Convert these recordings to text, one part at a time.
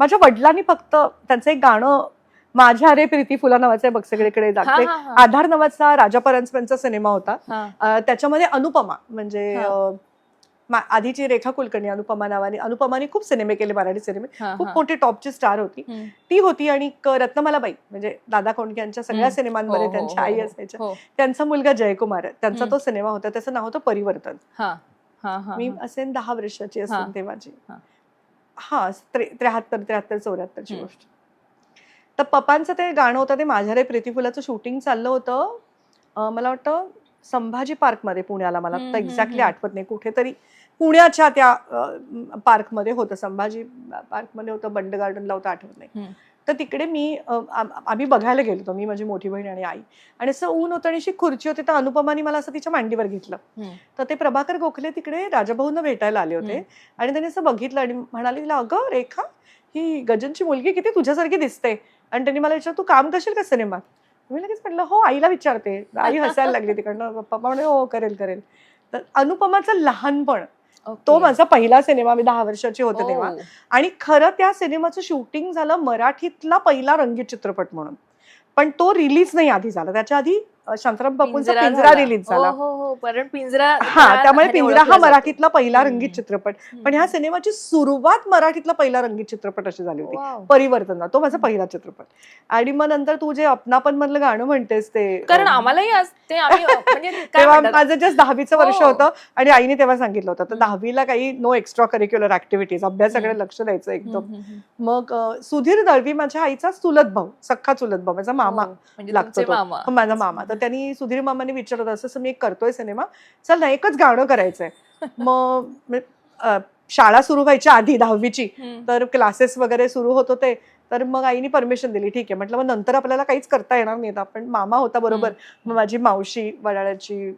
माझ्या वडिलांनी फक्त त्यांचं एक गाणं माझ्या रे प्रीती फुला नावाचं बघ सगळीकडे हा, हा. आधार नावाचा राजा परांजपेंचा सिनेमा होता हा. अं, त्याच्यामध्ये अनुपमा म्हणजे हा. अं, मा- आधीची रेखा कुलकर्णी अनुपमा नावाने अनुपमाने खूप सिनेमे केले मराठी सिनेमे हा, खूप हा. मोठी टॉपची स्टार होती हम्म. ती होती आणि रत्नमालाबाई म्हणजे दादा कोंडके यांच्या सगळ्या हम्म. सिनेमांमध्ये हो, हो, त्यांची हो, आई हो. असायच्या हो. त्यांचा मुलगा जयकुमार आहे. त्यांचा. तो सिनेमा होता त्याचं नाव होतं परिवर्तन हा. हा, हा, मी हा. असेन दहा वर्षाची हा. असेल तेव्हाची हा. हा त्रे- त्र्याहत्तर त्र्याहत्तर चौऱ्याहत्तरची. गोष्ट तर पप्पांचं ते गाणं होतं ते माझ्या रे प्रीती फुलाचं शूटिंग चाललं होतं मला वाटतं संभाजी पार्कमध्ये पुण्याला मला आता एक्झॅक्टली. आठवत नाही कुठेतरी पुण्याच्या त्या पार्कमध्ये होतं संभाजी पार्कमध्ये होतं बंड गार्डनला होतं आठवत नाही. तर तिकडे मी आम्ही बघायला गेलो होतो मी माझी मोठी बहीण आणि आई. आणि असं ऊन होतं आणि अशी खुर्ची होती तर अनुपमानी मला असं तिच्या मांडीवर घेतलं. तर ते प्रभाकर गोखले तिकडे राजाभाऊंना भेटायला आले होते. आणि त्यांनी असं बघितलं आणि म्हणाले तिला अगं रेखा ही गजनची मुलगी किती तुझ्यासारखी दिसते. आणि त्यांनी मला विचार तू काम करशील का सिनेमात? मी लगेच म्हटलं हो आईला विचारते. आई हसायला लागली तिकडनं. पप्पा म्हणे हो करेल करेल. तर अनुपमाचं लहानपण तो. माझा पहिला सिनेमा मी दहा वर्षाची होते तेव्हा. आणि खरं त्या सिनेमाचं शूटिंग झालं मराठीतला पहिला रंगीत चित्रपट म्हणून पण तो रिलीज नाही आधी झाला त्याच्या आधी शांताराम बापूंचा पिंजरा झाला. रिलीज हो, झाला हो हो कारण पिंजरा हा त्या त्यामुळे पिंजरा ओळखला हा जातो. मराठीतला पहिला हम्म. रंगीत चित्रपट. पण ह्या सिनेमाची सुरुवात मराठीतला पहिला रंगीत चित्रपट अशी झाली होती वाव. परिवर्तन तो माझा पहिला चित्रपट आणि मग नंतर तू जे अपनापन मधलं गाणं म्हणतेस ते कारण अं, आम्हालाही आज ते आम्ही अ, म्हणजे काय तेव्हा म्हणतात माझं जस्ट दहावीचं वर्ष हो. होतं आणि आईने तेव्हा सांगितलं होतं तर हम्म. दहावीला काही नो एक्स्ट्रा करिक्युलर ऍक्टिव्हिटीज अभ्यासाकडे हम्म. लक्ष द्यायचं एकदम हम्म, हम्म. मग अं, सुधीर दळवी माझ्या आईचा चुलत भाऊ सख्खा चुलत भाऊ माझा मामा हो, म्हणजे लागतो तुमचे तो. मामा हो, माझा मामा तर त्यांनी सुधीर मामाने विचारलं असं असं मी एक करतोय सिनेमा. चल ना एकच गाणं करायचंय. मग शाळा सुरू व्हायच्या आधी दहावीची. तर क्लासेस वगैरे सुरू होत होते. तर मग आईने परमिशन दिली ठीक आहे. म्हटलं मग नंतर आपल्याला काहीच करता येणार नाही आपण मामा होता बरोबर. मग माझी मावशी वडाळ्याची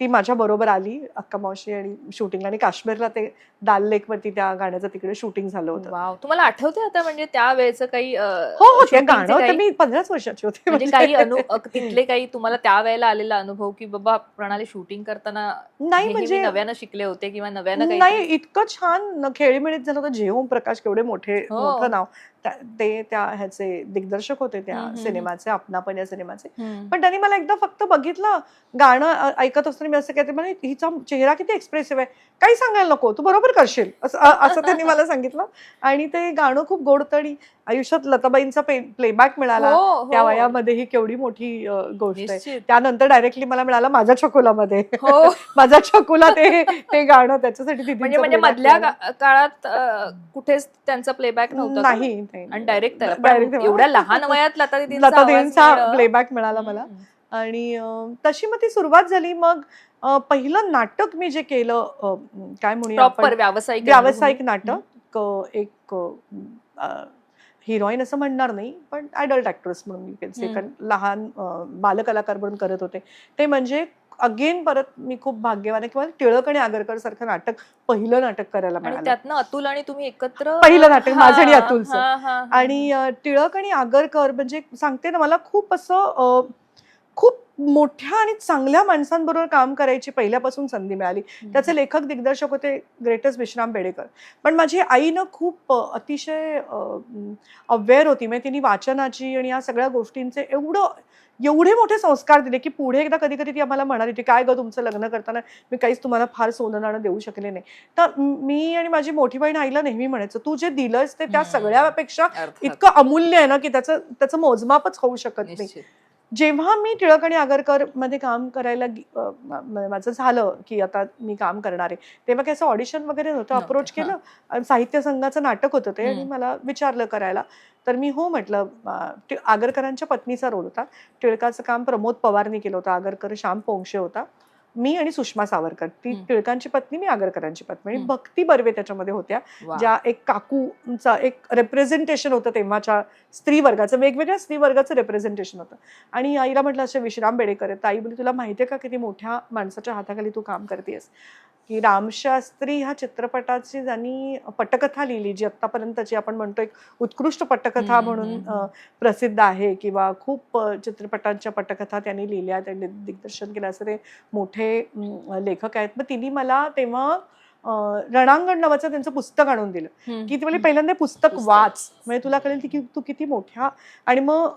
ती माझ्या बरोबर आली अक्का मावशी आणि शूटिंग आणि काश्मीरला ते दाल लेक वरती त्या गाण्याचं तिकडे शूटिंग झालं होतं. तुम्हाला आठवते आता म्हणजे त्या वेळेचं काही हो हो गाणं काही- मी पंधराच वर्षाची होते. म्हणजे काही अनु अ, तिथले काही तुम्हाला त्या वेळेला आलेला अनुभव की बाबा प्रणाली शूटिंग करताना नाही म्हणजे नव्यानं शिकले होते किंवा नव्यानं काही नाही इतकं छान खेळीमेळीत झालं होतं. जे ओम प्रकाश केवढे मोठे हो. मोठं नाव. ते त्या ह्याचे दिग्दर्शक होते त्या सिनेमाचे अपनापन या सिनेमाचे. पण त्यांनी मला एकदा फक्त बघितलं गाणं ऐकत असताना मी असं कहते म्हणे हिचा चेहरा किती एक्सप्रेसिव्ह आहे. काही सांगायला नको तू बरोबर करशील. असं असं त्यांनी मला सांगितलं. आणि ते गाणं खूप गोड होतं आणि आयुष्यात लताबाईंचा प्लेबॅक मिळाला हो. त्या वयामध्ये ही केवढी मोठी गोष्ट आहे. त्यानंतर डायरेक्टली मला मिळाला माझ्या छकुलामध्ये हो माझा छकुला ते ते गाणं त्याच्यासाठी म्हणजे म्हणजे मधल्या काळात कुठेच त्यांचा प्लेबॅक नव्हता? नाही. आणि डायरेक्ट. एवढ्या लहान वयात लता दीदींचा लता आवाज देवींचा मिळणं. प्लेबॅक मिळाला मला. आणि तशी मग ती सुरुवात झाली मग पहिलं नाटक मी जे केलं काय म्हणूया व्यावसायिक व्यावसायिक. नाटक एक हिरोईन असं म्हणणार नाही पण ॲडल्ट ऍक्ट्रेस म्हणून can say, हम्म. कारण लहान बालकलाकार म्हणून करत होते ते म्हणजे अगेन परत मी खूप भाग्यवान आहे किंवा टिळक आणि आगरकर सारखं नाटक पहिलं नाटक करायला मिळालं त्यातनं अतुल आणि तुम्ही एकत्र पहिलं नाटक माझं आणि अतुलचं. आणि टिळक आणि आगरकर म्हणजे सांगते ना मला खूप असं मोठ्या आणि चांगल्या माणसांबरोबर काम करायची पहिल्यापासून संधी मिळाली त्याचे लेखक दिग्दर्शक होते ग्रेटेस्ट विश्राम बेडेकर पण माझी आई ना खूप अतिशय अवेअर होती म्हणजे तिने वाचनाची आणि या सगळ्या गोष्टींचे एवढं एवढे मोठे संस्कार दिले की पुढे एकदा कधी कधी ती आम्हाला म्हणाली होती काय ग तुमचं लग्न करताना मी काहीच तुम्हाला फार सोनं नाणं देऊ शकले नाही तर मी आणि माझी मोठी बहीण आईला नेहमी म्हणायचं तू जे दिलंस ते त्या. सगळ्यापेक्षा. इतकं अमूल्य आहे ना की त्याचं त्याचं मोजमापच होऊ शकत नाही. जेव्हा मी टिळक आणि आगरकरमध्ये काम करायला माझं झालं की आता मी काम करणार आहे तेव्हा काही असं ऑडिशन वगैरे नव्हतं अप्रोच. केलं साहित्य संघाचं नाटक होतं ते आणि. मला विचारलं करायला तर मी हो म्हटलं आगरकरांच्या पत्नीचा रोल होता टिळकाचं काम प्रमोद पवारनी केलं होतं आगरकर श्याम पोंक्षे होता मी आणि सुषमा सावरकर ती. टिळकांची पत्नी मी आगरकरांची पत्नी आणि. भक्ती बर्वे त्याच्यामध्ये होत्या. ज्या एक काकूचा एक रेप्रेझेंटेशन होतं तेव्हाच्या स्त्री वर्गाचं वेगवेगळ्या स्त्री वर्गाचं रेप्रेझेंटेशन होतं आणि आईला म्हटलं असे विश्राम बेडेकर आहेत आई बोली तुला माहिती आहे का किती मोठ्या माणसाच्या हाताखाली तू काम करतेस की रामशास्त्री ह्या चित्रपटाची ज्यांनी पटकथा लिहिली जी आत्तापर्यंतची आपण म्हणतो एक उत्कृष्ट पटकथा म्हणून प्रसिद्ध आहे किंवा खूप चित्रपटांच्या पटकथा त्यांनी लिहिल्या त्यांनी दिग्दर्शन केलं असं ते मोठे अम, लेखक आहेत मग तिने मला तेव्हा रणांगण नावाचं त्यांचं पुस्तक आणून दिलं. की ती म्हणजे पहिल्यांदा पुस्तक. वाच म्हणजे तुला कळेल की तू किती मोठ्या आणि मग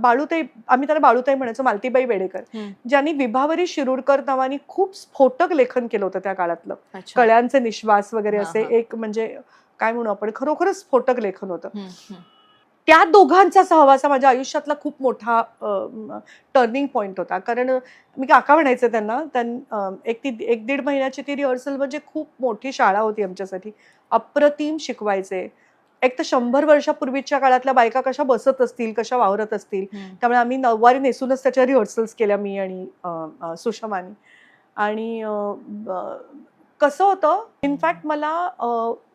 बाळूताई आम्ही त्याला बाळूताई म्हणायचो मालतीबाई बेडेकर. ज्यांनी विभावरी शिरूरकर नावानी खूप स्फोटक लेखन केलं होतं त्या काळातलं. कळ्यांचे निश्वास वगैरे असे. एक म्हणजे काय म्हणू आपण खरोखरच स्फोटक लेखन होतं. त्या दोघांचा सहवास हा माझ्या आयुष्यातला खूप मोठा टर्निंग पॉइंट होता. कारण मी काका म्हणायचे त्यांना त्यां एक ती एक दीड महिन्याची ती रिहर्सल म्हणजे खूप मोठी शाळा होती आमच्यासाठी. अप्रतिम शिकवायचे. एक तर शंभर वर्षापूर्वीच्या काळातल्या बायका कशा बसत असतील कशा वावरत असतील. त्यामुळे आम्ही नऊवारी नेसूनच त्याच्या रिहर्सल्स केल्या मी आणि सुषमानी. आणि कसं होतं इनफॅक्ट मला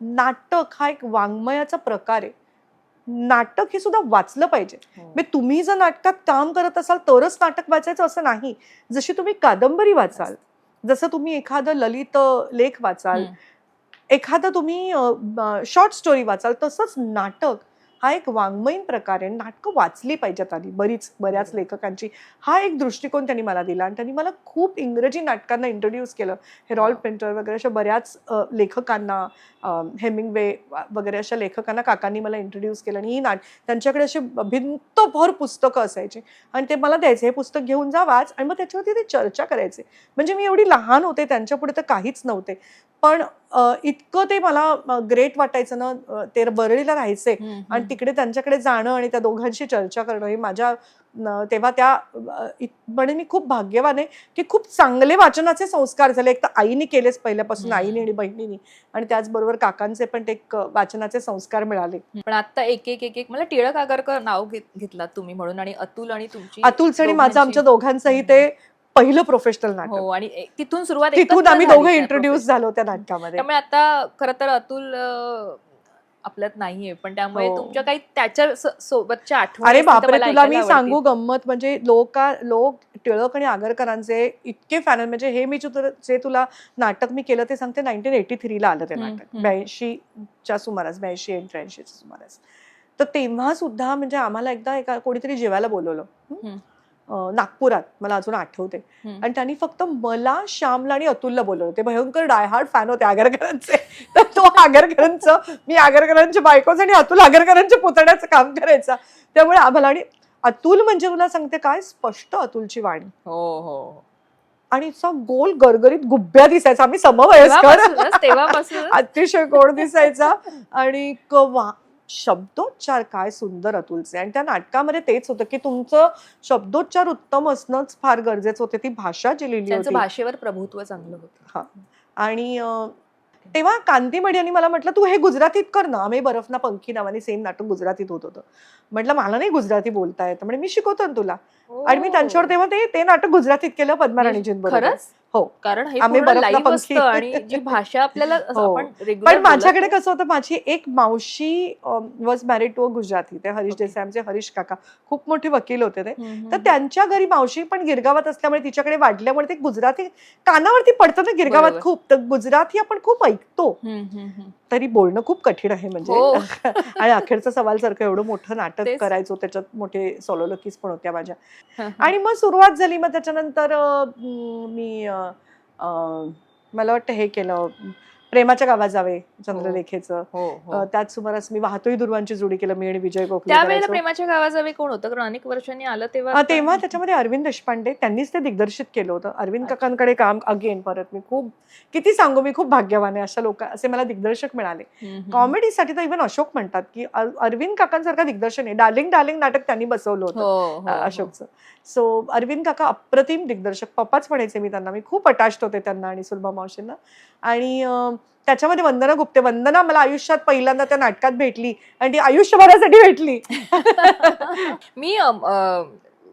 नाटक हा एक वाङ्मयाचा प्रकार आहे. नाटक हे सुद्धा वाचलं पाहिजे हो. म्हणजे तुम्ही जर नाटकात काम करत असाल तरच नाटक वाचायचं असं नाही जशी तुम्ही कादंबरी वाचाल जसं तुम्ही एखादं ललित लेख वाचाल. एखादं तुम्ही शॉर्ट स्टोरी वाचाल तसंच नाटक हा एक वाङ्मयीन प्रकार नाटकं वाचली पाहिजेत आधी. बरीच बऱ्याच. लेखकांची. हा एक दृष्टिकोन त्यांनी मला दिला आणि त्यांनी मला खूप इंग्रजी नाटकांना इंट्रोड्यूस केलं. हेरॉल्ड. पेंटर वगैरे अशा बऱ्याच लेखकांना हेमिंगवे वगैरे अशा लेखकांना काकांनी मला इंट्रोड्यूस केलं आणि ही नाट त्यांच्याकडे असे भिंतभर पुस्तकं असायची. आणि ते मला द्यायचे. हे पुस्तक घेऊन जा वाच. आणि मग त्याच्यावरती ते चर्चा करायचे. म्हणजे मी एवढी लहान होते त्यांच्या पुढे तर काहीच नव्हते. पण इतकं ते मला ग्रेट वाटायचं ना ते बरळीला राहायचे. आणि. तिकडे त्यांच्याकडे जाणं आणि त्या दोघांशी चर्चा करणं हे माझ्या तेव्हा त्या अ, इत- म्हणे मी खूप भाग्यवान आहे की खूप चांगले वाचनाचे संस्कार झाले. एक तर आईने केलेच पहिल्यापासून. आईने आणि बहिणीने. आणि त्याचबरोबर काकांचे पण ते वाचनाचे संस्कार मिळाले. पण आता एक एक एक एक मला टिळक आगरकर नाव घेत- घेतलात तुम्ही म्हणून आणि अतुल आणि तुमची अतुलचं आणि माझं आमच्या दोघांचंही ते पहिलं प्रोफेशनल नाटक हो आणि ए- तिथून सुरुवात तिथून आम्ही झाली दोघं त्या इंट्रोड्यूस. झालो त्या नाटकामध्ये त्यामुळे आता खर तर अतुल अं, आपल्यात नाहीये पण त्यामुळे हो. तुमच्या काही त्याच्या स- सोबतच्या आठवणी अरे असतील तर बापरे मला तुला मी ऐकायला सांगू. गंमत म्हणजे लोका लोक टिळक आणि आगरकरांचे इतके फॅन म्हणजे हे मी जे तुला- जे तुला नाटक मी केलं ते सांगते नाईन्टीन एटी थ्रीला आलं ते हम्म, नाटक हम्म. ब्याऐंशीच्या सुमारास ब्याऐंशी त्र्याऐंशीच्या सुमारास तर तेव्हा सुद्धा म्हणजे आम्हाला एकदा एका कोणीतरी जेवायला बोलवलं हम्म? हम्म. नागपुरात. मला अजून आठवते. आणि त्यांनी फक्त मला श्यामला आणि अतुलला बोलवलं. ते भयंकर डायहार्ड फॅन होते आगरकरांचे. तर तो आगरकरांचं मी आगरकरांच्या बायकोच आणि अतुल आगरकरांच्या पुतण्याचं काम करायचा. त्यामुळे आम्हाला आणि अतुल म्हणजे तुला सांगते काय? स्पष्ट अतुलची वाणी. हो हो. आणि असा गोल गरगरीत गुब्ब्या दिसायचा. आम्ही समवयस्कर. अतिशय गोड दिसायचा. आणि शब्दोच्चार काय सुंदर अतुलचे. आणि त्या नाटकामध्ये तेच होतं की तुमचं शब्दोच्चार उत्तम असणंच फार गरजेचं होते. ती भाषा जी लिहिली होती. भाषेवर प्रभुत्व चांगलं होतं. आणि अं, तेव्हा कांतीमडी यांनी मला म्हटलं तू हे गुजरातीत कर ना. आम्ही बर्फ ना पंखी नावाने सेम नाटक गुजरातीत होत होतं. म्हटलं मला नाही गुजराती बोलता येतं. म्हणजे मी शिकवतो ना तुला आणि मी त्यांच्यावर तेव्हा ते ते नाटक गुजरातीत केलं पद्मा राणीजींबरोबर खरंच? हो. कारण आम्ही. असतं आणि जी भाषा आपल्याला हो. पण माझ्याकडे. कसं होतं माझी एक मावशी was married to a Gujarati ते हरीश. देसाई आमचे हरीश काका खूप मोठे वकील होते ते तर त्यांच्या घरी मावशी पण गिरगावात असल्यामुळे तिच्याकडे वाढल्यामुळे ते गुजराती कानावरती पडतं ना गिरगावात. खूप तर गुजराती आपण खूप ऐकतो. तरी बोलणं खूप कठीण आहे म्हणजे हो. आणि अखेरचा सवाल सारखं एवढं मोठं नाटक. करायचो त्याच्यात मोठे सोलोलकीज पण होत्या माझ्या आणि मग सुरुवात झाली मग त्याच्यानंतर मी मला वाटतं हे केलं प्रेमाच्या गावात जावे चंद्रलेखेचं. हो हो. त्याच सुमारास मी वाहतोही दुर्वांची जोडी केलं मी आणि विजय गोखले त्यावेळेला. प्रेमाच्या गावाजावे कोण होतं? कारण अनेक वर्षांनी आलं तेव्हा तेव्हा त्याच्यामध्ये अरविंद देशपांडे त्यांनीच ते दिग्दर्शित केलं होतं. अरविंद अच्छा. काकांकडे काम अगेन परत मी खूप किती सांगू मी खूप भाग्यवान आहे. अशा लोक असे मला दिग्दर्शक मिळाले. कॉमेडीसाठी तर इव्हन अशोक म्हणतात की अर- अरविंद काकांसारखा दिग्दर्शन आहे. डार्लिंग डार्लिंग नाटक त्यांनी बसवलं होतं हो हो, हो. अशोकचं. सो अरविंद काका अप्रतिम दिग्दर्शक. पप्पाच म्हणायचे मी त्यांना. मी खूप अटॅच्ड होते त्यांना आणि सुलभा मावशींना. आणि त्याच्यामध्ये वंदना गुप्ते वंदना मला आयुष्यात पहिल्यांदा त्या नाटकात भेटली आणि ती आयुष्यभरासाठी भेटली. मी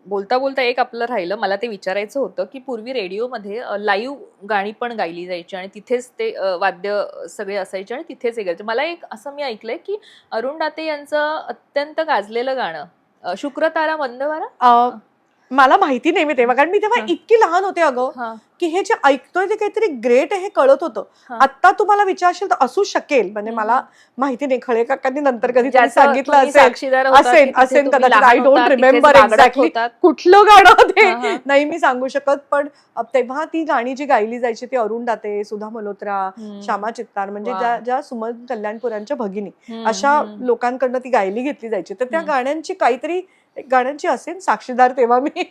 बोलता बोलता एक आपलं राहिलं. मला ते विचारायचं होतं की पूर्वी रेडिओमध्ये लाईव्ह गाणी पण गायली जायची आणि तिथेच ते वाद्य सगळे असायचे आणि तिथेच हे गायचे. मला एक असं मी ऐकलंय की अरुण दाते यांचं अत्यंत गाजलेलं गाणं शुक्रतारा मंदवारा? मला माहिती नाही मी तेव्हा कारण मी तेव्हा. इतकी लहान होते अगं की हे जे ऐकतोय ते काहीतरी ग्रेट आहे हे कळत होतं. आता तुम्हाला विचारशील तर असू शकेल म्हणजे. मला माहिती नाही खळे काकांनी नंतर कधी सांगितलं असेल असेल- असेल कदाचित. remember बागडत exactly. होतात. कुठलं गाणं ते. नाही मी सांगू शकत पण तेव्हा ती गाणी जी गायली जायची ती अरुण दाते सुधा मल्होत्रा. श्यामा चित्तार म्हणजे. ज्या ज्या सुमन कल्याणपुरांच्या भगिनी अशा. लोकांकडनं ती गायली घेतली जायची तर त्या. गाण्यांची काहीतरी गाण्यांची असेल साक्षीदार तेव्हा मी.